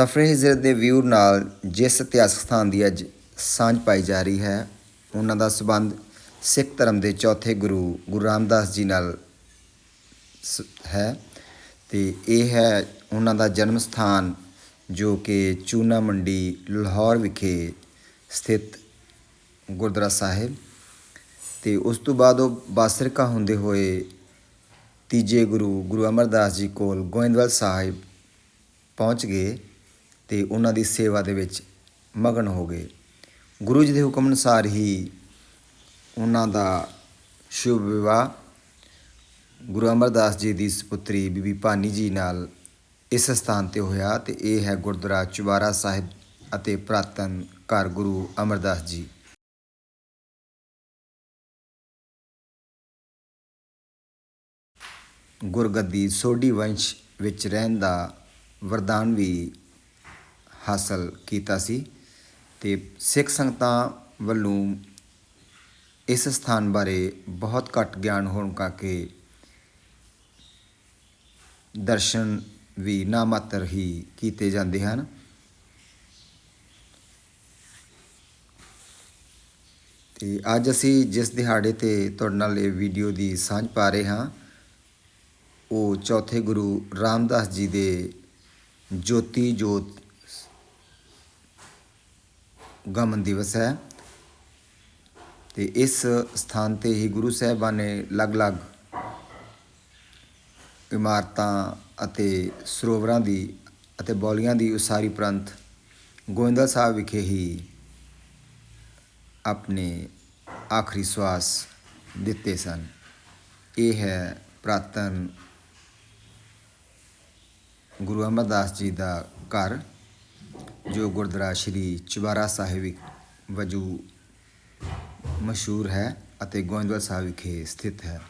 ਸਫਰੇ ਹਿਜਰਤ ਦੇ ਵਿਊ ਨਾਲ ਜਿਸ ਇਤਿਹਾਸਕ ਸਥਾਨ ਦੀ ਅੱਜ ਸਾਂਝ ਪਾਈ ਜਾ ਰਹੀ ਹੈ, ਉਹਨਾਂ ਦਾ ਸਬੰਧ ਸਿੱਖ ਧਰਮ ਦੇ ਚੌਥੇ ਗੁਰੂ ਗੁਰੂ ਰਾਮਦਾਸ ਜੀ ਨਾਲ ਸ- ਹੈ। ਤੇ ਇਹ ਹੈ ਉਹਨਾਂ ਦਾ ਜਨਮ ਸਥਾਨ ਜੋ ਕਿ ਚੂਨਾ ਮੰਡੀ, ਲਾਹੌਰ ਵਿਖੇ ਸਥਿਤ ਗੁਰਦੁਆਰਾ ਸਾਹਿਬ। ਤੇ ਉਸ ਤੋਂ ਬਾਅਦ ਉਹ ਬਾਸਰਕਾ ਹੁੰਦੇ ਹੋਏ ਤੀਜੇ ਗੁਰੂ ਗੁਰੂ ਅਮਰਦਾਸ ਜੀ ਕੋਲ ਗੋਇੰਦਵਾਲ ਸਾਹਿਬ ਪਹੁੰਚ ਗਏ। ਤੇ ਉਹਨਾਂ ਦੀ ਸੇਵਾ ਦੇ ਵਿੱਚ ਮਗਨ ਹੋ ਗਏ। ਗੁਰੂ ਜੀ ਦੇ ਹੁਕਮ ਅਨੁਸਾਰ ਹੀ ਉਹਨਾਂ ਦਾ ਸ਼ੁਭ ਵਿਵਾਹ ਗੁਰੂ ਅਮਰਦਾਸ ਜੀ ਦੀ ਸੁਪੁੱਤਰੀ ਬੀਬੀ ਭਾਨੀ ਜੀ ਨਾਲ ਇਸ ਸਥਾਨ ਤੇ ਹੋਇਆ ਤੇ ਇਹ ਹੈ ਗੁਰਦੁਆਰਾ ਚੁਬਾਰਾ ਸਾਹਿਬ ਅਤੇ ਪ੍ਰਾਤਨ ਘਰ ਗੁਰੂ ਅਮਰਦਾਸ ਜੀ। ਗੁਰਗੱਦੀ ਸੋਢੀ ਵੰਸ਼ ਵਿੱਚ ਰਹਿਣ ਦਾ ਵਰਦਾਨ ਵੀ ਹਾਸਲ ਕੀਤਾ ਸੀ ਤੇ ਸਿੱਖ ਸੰਗਤਾਂ ਵੱਲੋਂ ਇਸ ਸਥਾਨ ਬਾਰੇ ਬਹੁਤ ਘੱਟ ਗਿਆਨ ਹੋਣ ਕਰਕੇ ਦਰਸ਼ਨ ਵੀ ਨਾ ਮਾਤਰ ਹੀ ਕੀਤੇ ਜਾਂਦੇ ਹਨ। ਤੇ ਅੱਜ ਅਸੀਂ ਜਿਸ ਦਿਹਾੜੇ ਤੇ ਤੁਹਾਡੇ ਨਾਲ ਇਹ ਵੀਡੀਓ ਦੀ ਸਾਂਝ ਪਾ ਰਹੇ ਹਾਂ, ਉਹ ਚੌਥੇ ਗੁਰੂ ਰਾਮਦਾਸ ਜੀ ਦੇ ਜੋਤੀ ਜੋਤ ਗਮਨ ਦਿਵਸ ਹੈ। ਤੇ ਇਸ ਸਥਾਨ ਤੇ ਹੀ ਗੁਰੂ ਸਾਹਿਬਾਨ ਨੇ ਅਲੱਗ-ਅਲੱਗ ਇਮਾਰਤਾਂ ਅਤੇ ਸਰੋਵਰਾਂ ਦੀ ਅਤੇ ਬੌਲੀਆਂ ਦੀ ਉਸਾਰੀ ਪ੍ਰੰਤ ਗੋਇੰਦਵਾਲ ਸਾਹਿਬ ਵਿਖੇ ਹੀ ਆਪਣੇ ਆਖਰੀ ਸਵਾਸ ਦਿੱਤੇ ਸਨ। ਇਹ ਹੈ ਪ੍ਰਾਤਨ ਗੁਰੂ ਅਮਰਦਾਸ ਜੀ ਦਾ ਘਰ। ਜੋ ਗੁਰਦੁਆਰਾ ਸ਼੍ਰੀ ਚੁਬਾਰਾ ਸਾਹਿਬ ਵਜੋਂ ਮਸ਼ਹੂਰ ਹੈ ਅਤੇ ਗੋਇੰਦਵਾਲ ਸਾਹਿਬ ਵਿਖੇ ਸਥਿਤ ਹੈ।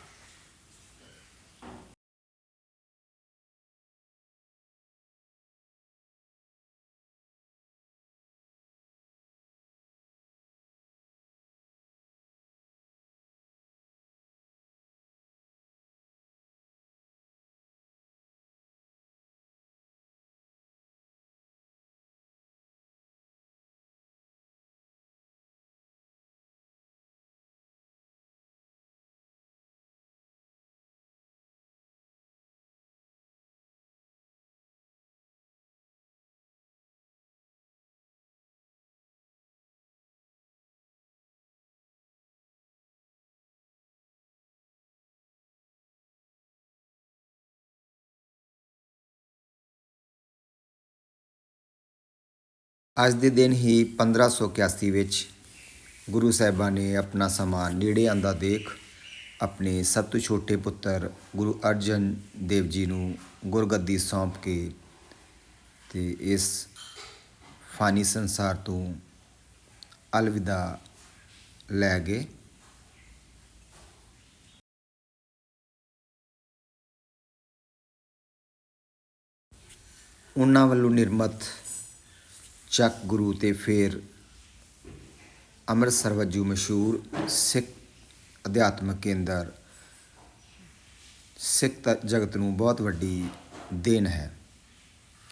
ਅੱਜ ਦੇ ਦਿਨ ਹੀ 1581 ਵਿੱਚ ਗੁਰੂ ਸਾਹਿਬਾਨ ਨੇ ਆਪਣਾ ਸਮਾਂ ਨੇੜੇ ਆਂਦਾ ਦੇਖ ਆਪਣੇ ਸਭ ਤੋਂ ਛੋਟੇ ਪੁੱਤਰ ਗੁਰੂ ਅਰਜਨ ਦੇਵ ਜੀ ਨੂੰ ਗੁਰਗੱਦੀ ਸੌਂਪ ਕੇ ਤੇ ਇਸ ਫਾਨੀ ਸੰਸਾਰ ਤੋਂ ਅਲਵਿਦਾ ਲੈ ਗਏ। ਉਹਨਾਂ ਵੱਲੋਂ ਨਿਰਮਤ ਚੱਕ ਗੁਰੂ ਤੇ ਫਿਰ ਅੰਮ੍ਰਿਤਸਰ ਵਜੋਂ ਮਸ਼ਹੂਰ ਸਿੱਖ ਅਧਿਆਤਮਕ ਕੇਂਦਰ, ਸਿੱਖ ਤ- ਜਗਤ ਨੂੰ ਬਹੁਤ ਵੱਡੀ ਦੇਣ ਹੈ।